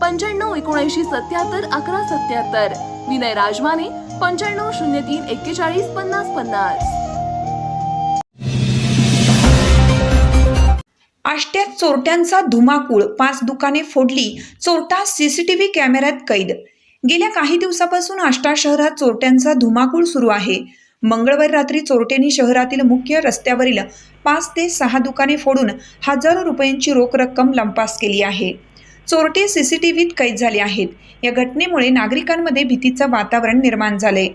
पंच्याण्णव एकोणऐंशी सत्याहत्तर अकरा सत्याहत्तर. विनय राजमाने पंच्याण्णव शून्य तीन एक्केचाळीस पन्नास पन्नास. आष्ट्यात चोरट्यांचा धुमाकूळ पाच दुकाने फोडली चोरटा सीसीटीव्ही कॅमेऱ्यात कैद. गेल्या काही दिवसापासून आष्टा शहरात चोरट्यांचा धुमाकूळ सुरू आहे. मंगळवारी रात्री चोरट्यांनी शहरातील मुख्य रस्त्यावरील पाच ते सहा दुकाने फोडून हजारो रुपयांची रोख रक्कम लंपास केली आहे. चोरटे सीसीटीव्हीत कैद झाले आहेत. या घटनेमुळे नागरिकांमध्ये भीतीचं वातावरण निर्माण झाले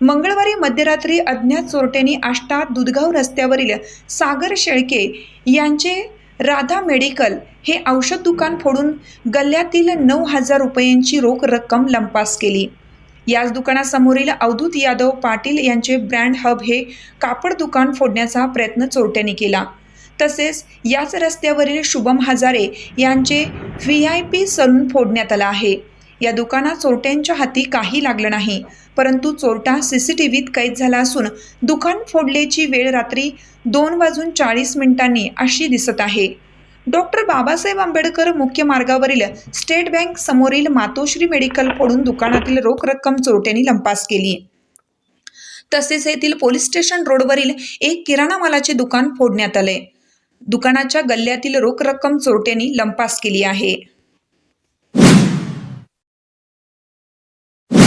मंगळवारी मध्यरात्री अज्ञात चोरट्यांनी आष्टा दुधगाव रस्त्यावरील सागर शेळके यांचे राधा मेडिकल हे औषध दुकान फोडून गल्ल्यातील नऊ हजार रुपयांची रोख रक्कम लंपास केली. याच दुकानासमोरील अवधूत यादव पाटील यांचे ब्रँड हब हे कापड दुकान फोडण्याचा प्रयत्न चोरट्यांनी केला. तसेच याच रस्त्यावरील शुभम हजारे यांचे व्ही आय पी सलून फोडण्यात आला आहे. या दुकानात चोरट्यांच्या हाती काही लागलं नाही परंतु चोरटा सी सी टी व्हीत कैद झाला असून दुकान फोडल्याची वेळ रात्री दोन वाजून चाळीस मिनिटांनी अशी दिसत आहे. डॉक्टर बाबासाहेब आंबेडकर मुख्य मार्गावरील स्टेट बँक समोरील मातोश्री मेडिकल फोडून दुकानातील रोख रक्कम चोरट्यांनी लंपास केली. तसेच येथील पोलीस स्टेशन रोडवरील एक किराणा मालाचे दुकान फोडण्यात आले. दुकानाच्या गल्ल्यातील रोख रक्कम चोरट्यांनी लंपास केली आहे.